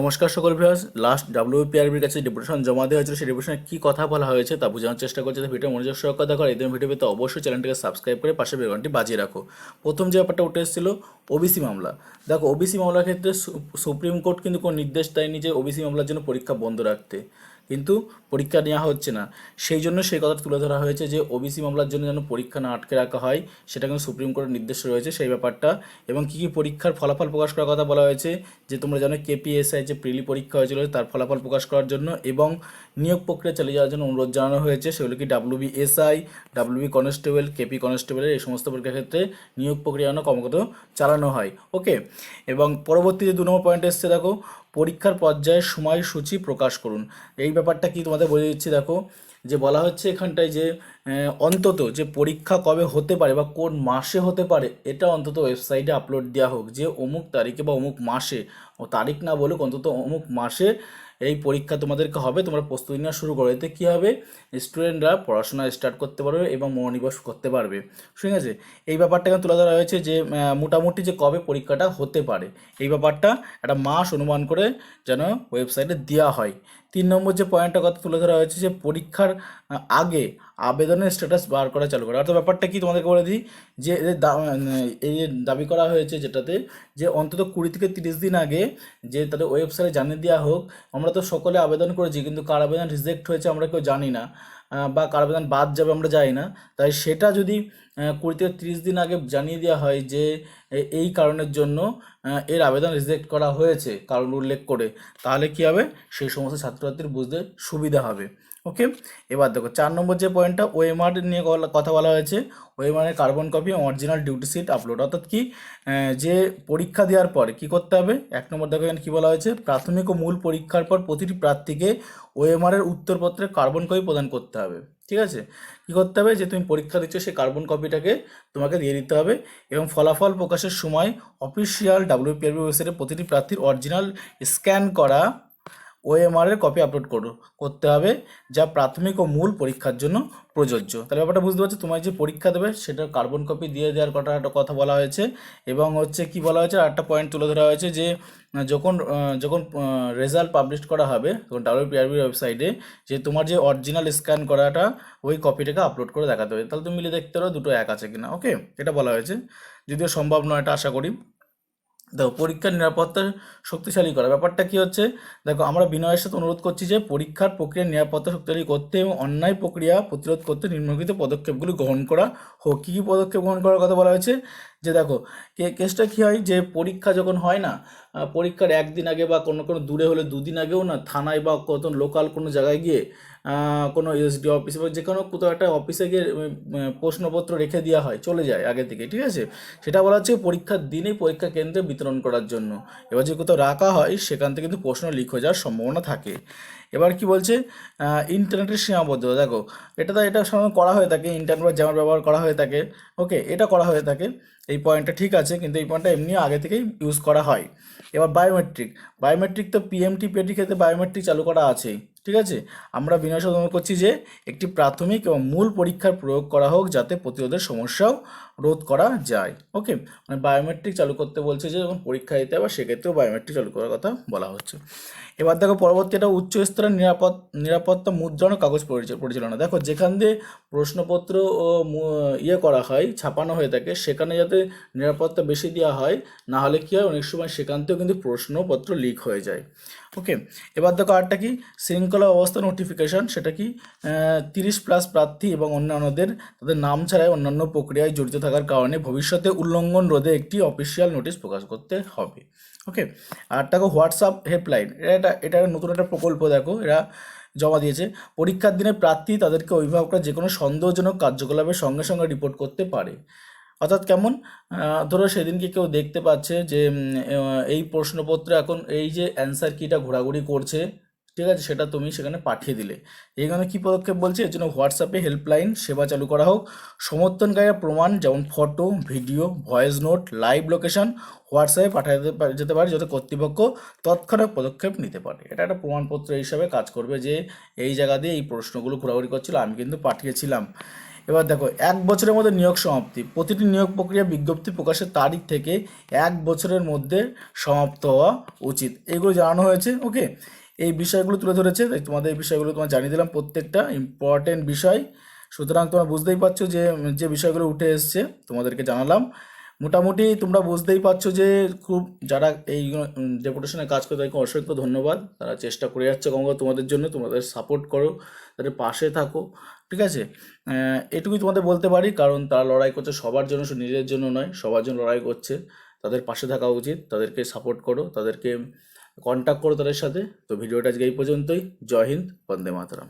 নমস্কার সকল viewers last ডাব্লিউপিআরবির কাছে ডেপুটেশন জমা দেওয়া হয়েছিল, সেই ডেপুটেশনে কী কথা বলা হয়েছে তা বোঝানোর চেষ্টা করছে। ভিডিও মনোযোগ সহকারে দেখো এই ভিডিও পেতে অবশ্যই চ্যানেলটিকে সাবস্ক্রাইব করে পাশে বেলঘন্টি বাজিয়ে রাখো। প্রথম যে ব্যাপারটা উঠে এসেছিল ওবিসি মামলা। দেখো ওবিসি মামলার ক্ষেত্রে সুপ্রিম কোর্ট কিন্তু কোনো নির্দেশ দেয়নি যে ওবিসি মামলার জন্য পরীক্ষা বন্ধ রাখতে। কিন্তু পরীক্ষা নেওয়া হচ্ছে না। সেই জন্য সেই কথা তুলে ধরা হয়েছে যে ওবিসি মামলার জন্য যেন পরীক্ষা না আটকে রাখা হয়, সেটা কিন্তু সুপ্রিম কোর্টের নির্দেশ রয়েছে সেই ব্যাপারটা। এবং কী কী পরীক্ষার ফলাফল প্রকাশ করার কথা বলা হয়েছে, যে তোমরা জানো কেপিএসআই যে প্রিলি পরীক্ষা হয়েছিল, তার ফলাফল প্রকাশ করার জন্য এবং নিয়োগ প্রক্রিয়া চালিয়ে যাওয়ার জন্য অনুরোধ জানানো হয়েছে, সেগুলো কি WB SI WB constable KP কনস্টেবলের এই সমস্ত পরীক্ষার ক্ষেত্রে নিয়োগ প্রক্রিয়া যেন ক্রমাগত চালানো হয়। ওকে এবং পরবর্তী যে দু নম্বর পয়েন্ট এসছে, দেখো পরীক্ষার পর্যায়ে সময়সূচি প্রকাশ করুন। এই ব্যাপারটা কি তোমাদের বলে দিচ্ছি, দেখো, যে বলা হচ্ছে এখানটায় যে অন্তত যে পরীক্ষা কবে হতে পারে বা কোন মাসে হতে পারে, এটা অন্তত ওয়েবসাইটে আপলোড দেওয়া হোক। যে অমুক তারিখে বা অমুক মাসে, ও তারিখ না বলুক, অন্তত অমুক মাসে এই পরীক্ষা তোমাদেরকে হবে, তোমরা প্রস্তুতি নেওয়া শুরু করো। এতে কী হবে? স্টুডেন্টরা পড়াশোনা স্টার্ট করতে পারবে এবং মনোনিবেশ করতে পারবে। ঠিক আছে? এই ব্যাপারটা এখানে তুলে ধরা হয়েছে যে মোটামুটি যে কবে পরীক্ষাটা হতে পারে। এই ব্যাপারটা একটা মাস অনুমান করে যেন ওয়েবসাইটে দেওয়া হয়। তিন নম্বর যে পয়েন্টটা কথা তুলে ধরা হয়েছে যে, পরীক্ষার আগে আবেদনের স্ট্যাটাস বার করা চালু করা। অর্থাৎ ব্যাপারটা কি তোমাদেরকে বলে দিই? যে এই দাবি করা হয়েছে যেটাতে যে, অন্তত কুড়ি থেকে তিরিশ দিন আগে যে, তাদের ওয়েবসাইটে জানিয়ে দেওয়া হোক, আমরা তো সকলে আবেদন করেছি, কিন্তু কার আবেদন রিজেক্ট হয়েছে আমরা কেউ জানি না বা কার আবেদন বাদ যাবে আমরা জানি না। তাই সেটা যদি কুড়ি থেকে তিরিশ দিন আগে জানিয়ে দেওয়া হয় যে এই কারণের জন্য এর আবেদন রিজেক্ট করা হয়েছে, কারণ উল্লেখ করে, তাহলে কী হবে? সেই সমস্ত ছাত্রছাত্রীর বুঝতে সুবিধা হবে। ওকে? এবার দেখো, চার নম্বর যে পয়েন্টটা ওএমআর নিয়ে কথা বলা হয়েছে। ওএমআরের carbon copy original duty sheet upload অর্থাৎ কি যে পরীক্ষা দেওয়ার পর কি করতে হবে? এক নম্বর দেখো এখানে কী বলা হয়েছে, প্রাথমিক ও মূল পরীক্ষার পর প্রতিটি প্রার্থীকে ওএমআরের উত্তরপত্রে কার্বন কপি প্রদান করতে হবে। ঠিক আছে? কী করতে হবে? যে তুমি পরীক্ষা দিচ্ছ, সেই কার্বন কপিটাকে তোমাকে দিয়ে দিতে হবে এবং ফলাফল প্রকাশের সময় অফিসিয়াল ডাব্লিউপিআরবি ওয়েবসাইটে প্রতিটি প্রার্থীর অরিজিনাল স্ক্যান করা ওএমআর এর কপি আপলোড করো। করতে হবে যা প্রাথমিক ও মূল পরীক্ষার জন্য প্রযোজ্য। তাহলে ব্যাপারটা বুঝতে পারছ? তোমার যে পরীক্ষা দেবে সেটার কার্বন কপি দিয়ে দেওয়ার কথা একটা কথা বলা হয়েছে এবং হচ্ছে কি বলা হয়েছে? আর একটা পয়েন্ট তুলে ধরা হয়েছে যে যখন যখন রেজাল্ট পাবলিশ করা হবে, তখন ডাব্লিউপিআরবির ওয়েবসাইটে যে তোমার যে অরিজিনাল স্ক্যান করাটা, ওই কপিটাকে আপলোড করে দেখাতে হবে। তাহলে তুমি মিলে দেখতে পারো দুটো এক আছে কিনা। ওকে এটা বলা হয়েছে। যদিও সম্ভব নয় এটা আশা করি। দেখো, পরীক্ষার নিরাপত্তা শক্তিশালী করা। ব্যাপারটা কি হচ্ছে? দেখো, আমরা বিনয়ের সাথে অনুরোধ করছি যে পরীক্ষার প্রক্রিয়ার নিরাপত্তা শক্তিশালী করতে এবং অন্যায় প্রক্রিয়া প্রতিরোধ করতে নিম্নলিখিত পদক্ষেপগুলি গ্রহণ করা হোক। কী কী পদক্ষেপ গ্রহণ করার কথা বলা হয়েছে? যে দেখো, কে- কেসটা কী হয়? যে পরীক্ষা যখন হয় না পরীক্ষার একদিন আগে বা কোনো কোনো দূরে হলে, দুদিন আগেও না, থানায় বা কত লোকাল কোনো জায়গায় গিয়ে কোনো এসডি অফিসে বা যে কোনো কোথাও একটা অফিসে গিয়ে প্রশ্নপত্র রেখে দেওয়া হয়, চলে যায় আগে থেকে ঠিক আছে? সেটা বলা হচ্ছে পরীক্ষার দিনেই পরীক্ষা কেন্দ্রে বিতরণ করার জন্য। এবার যদি কোথাও রাখা হয়, সেখান থেকে কিন্তু প্রশ্ন লিক হয়ে যাওয়ার সম্ভাবনা থাকে। এবার কি বলছে? ইন্টারনেটের সীমাবদ্ধতা, দেখো, এটা তো, এটা সাধারণত করা হয়ে থাকে ইন্টারনেট জ্যামার ব্যবহার করা হয়ে থাকে ওকে এটা করা হয়ে থাকে, এই পয়েন্টটা ঠিক আছে, কিন্তু এই পয়েন্টটা এমনি আগে থেকেই ইউজ করা হয়। এবার বায়োমেট্রিক বায়োমেট্রিক তো পিএমটি পেটি ক্ষেত্রে বায়োমেট্রিক চালু করা আছেই। ঠিক আছে? আমরা বিনয় সাধন করছি যে একটি প্রাথমিক এবং মূল পরীক্ষার প্রয়োগ করা হোক যাতে প্রতিরোধের সমস্যাও রোধ করা যায়। ওকে মানে বায়োমেট্রিক চালু করতে বলছে যে, যখন পরীক্ষা দিতে হবে, সেক্ষেত্রেও বায়োমেট্রিক চালু করার কথা বলা হচ্ছে। এবার দেখো পরবর্তী একটা উচ্চ স্তরের নিরাপদ, নিরাপত্তা মুদ্রণ কাগজ পরিচালনা। দেখো যেখান দিয়ে প্রশ্নপত্র ও ইয়ে করা হয়, ছাপানো হয়ে থাকে, সেখানে যাতে নিরাপত্তা বেশি দেওয়া হয়, না হলে কী হয়, অনেক সময় সেখান থেকেও কিন্তু প্রশ্নপত্র লিক হয়ে যায়। ওকে এবার দেখো আরটা কি? শৃঙ্খলা অবস্থা নোটিফিকেশন সেটা কি? তিরিশ প্লাস প্রার্থী এবং অন্যান্যদের, তাদের নাম ছাড়াই অন্যান্য প্রক্রিয়ায় জড়িত থাকার কারণে ভবিষ্যতে উল্লঙ্ঘন রোধে একটি অফিসিয়াল নোটিশ প্রকাশ করতে হবে। ওকে আর দেখো হোয়াটসঅ্যাপ হেল্পলাইন এটা এটা নতুন একটা প্রকল্প দেখো, এরা জমা দিয়েছে। পরীক্ষার দিনে প্রার্থী তাদেরকে অভিভাবকরা যে কোনো সন্দেহজনক কার্যকলাপের সঙ্গে সঙ্গে রিপোর্ট করতে পারে। অর্থাৎ কেমন? ধরো সেদিনকে কেউ দেখতে পাচ্ছে যে এই প্রশ্নপত্র এখন এই যে অ্যান্সার কিটা ঘোরাঘুরি করছে ঠিক আছে, সেটা তুমি সেখানে পাঠিয়ে দিলে। এইখানে কি পদক্ষেপ বলছে? এর জন্য হোয়াটসঅ্যাপে হেল্পলাইন সেবা চালু করা হোক। সমর্থনকারীরা প্রমাণ, যেমন photo video voice note live location হোয়াটসঅ্যাপে পাঠাতে যেতে পারে, যাতে কর্তৃপক্ষ তৎক্ষণাৎ পদক্ষেপ নিতে পারে। এটা একটা প্রমাণপত্র হিসাবে কাজ করবে যে এই জায়গা দিয়ে এই প্রশ্নগুলো ঘোরাঘুরি করছিল, আমি কিন্তু পাঠিয়েছিলাম। এবার দেখো, এক বছরের মধ্যে নিয়োগ সমাপ্তি। প্রতিটি নিয়োগ প্রক্রিয়া বিজ্ঞপ্তি প্রকাশের তারিখ থেকে এক বছরের মধ্যে সমাপ্ত হওয়া উচিত। এগুলো জানানো হয়েছে ওকে এই বিষয়গুলো তুলে ধরেছে। তোমাদের এই বিষয়গুলো তোমার জানিয়ে দিলাম প্রত্যেকটা ইম্পর্টেন্ট বিষয়। সুতরাং তোমরা বুঝতেই পারছ যে যে বিষয়গুলো উঠে এসছে, তোমাদেরকে জানালাম। মোটামুটি তোমরা বুঝতেই পারছ যে, খুব যারা এই ডেপুটেশনে কাজ করে, তাদেরকে অসংখ্য ধন্যবাদ। তারা চেষ্টা করে যাচ্ছে কম তোমাদের জন্য, তোমাদের সাপোর্ট করো, তাদের পাশে থাকো, ঠিক আছে? এটুকুই তোমাদের বলতে পারি, কারণ তারা লড়াই করছে সবার জন্য নিজের জন্য নয়, সবার জন্য লড়াই করছে। তাদের পাশে থাকা উচিত, তাদেরকে সাপোর্ট করো, তাদেরকে কন্ট্যাক্ট করো তাদের সাথে। তো ভিডিওটা আজকে এই পর্যন্তই। জয় হিন্দ বন্দে মাতরম।